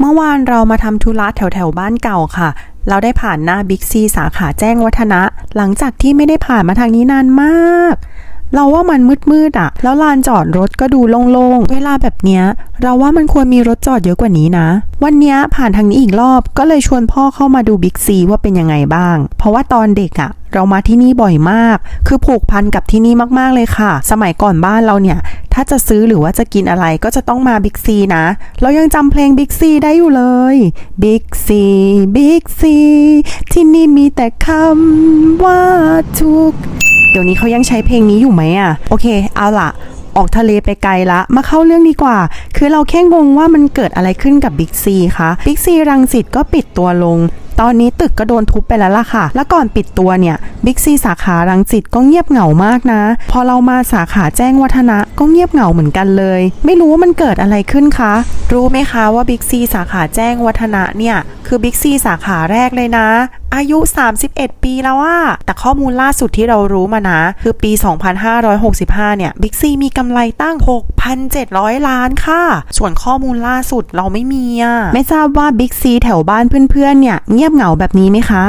เมื่อวานเรามาทำธุระแถวแถวบ้านเก่าค่ะ เราได้ผ่านหน้าบิ๊กซีสาขาแจ้งวัฒนะ หลังจากที่ไม่ได้ผ่านมาทางนี้นานมาก เราว่ามันมืดๆอะ่ะ แล้วลานจอดรถก็ดูโล่งๆ เวลาแบบเนี้ย เราว่ามันควรมีรถจอดเยอะกว่านี้นะ วันนี้ผ่านทางนี้อีกรอบ ก็เลยชวนพ่อเข้ามาดูบิ๊กซีว่าเป็นยังไงบ้าง เพราะว่าตอนเด็กอะ่ะเรามาที่นี่บ่อยมาก คือผูกพันกับที่นี่มากๆเลยค่ะ สมัยก่อนบ้านเราเนี่ย ถ้าจะซื้อหรือว่าจะกินอะไรก็จะต้องมาบิ๊กซีนะ เรายังจำเพลงบิ๊กซีได้อยู่เลยบิ๊กซีบิ๊กซีที่นี่มีแต่คำว่าทุก เดี๋ยวนี้เขายังใช้เพลงนี้อยู่ไหมอะโอเค เอาล่ะออกทะเลไปไกลละ มาเข้าเรื่องดีกว่า คือเราแค่งงว่ามันเกิดอะไรขึ้นกับบิ๊กซีคะบิ๊กซีรังสิตก็ปิดตัวลง ตอนนี้ตึกก็โดนทุบไปแล้วล่ะค่ะ แล้วก่อนปิดตัวเนี่ยบิ๊กซีสาขารังสิตก็เงียบเหงามากนะ พอเรามาสาขาแจ้งวัฒนะก็เงียบเหงาเหมือนกันเลย ไม่รู้ว่ามันเกิดอะไรขึ้นคะ รู้ไหมคะว่าบิ๊กซีสาขาแจ้งวัฒนะเนี่ยคือบิ๊กซีสาขาแรกเลยนะ อายุ 31 ปีแล้วอะแต่ข้อมูลล่าสุดที่เรารู้มานะ คือปี 2565 เนี่ยบิ๊กซีมีกำไรตั้ง 6,700 ล้านค่ะ ส่วนข้อมูลล่าสุดเราไม่มีอะไม่ทราบว่าบิ๊กซีแถวบ้านเพื่อนๆ เนี่ยเงียบเหงาแบบนี้ไหมคะ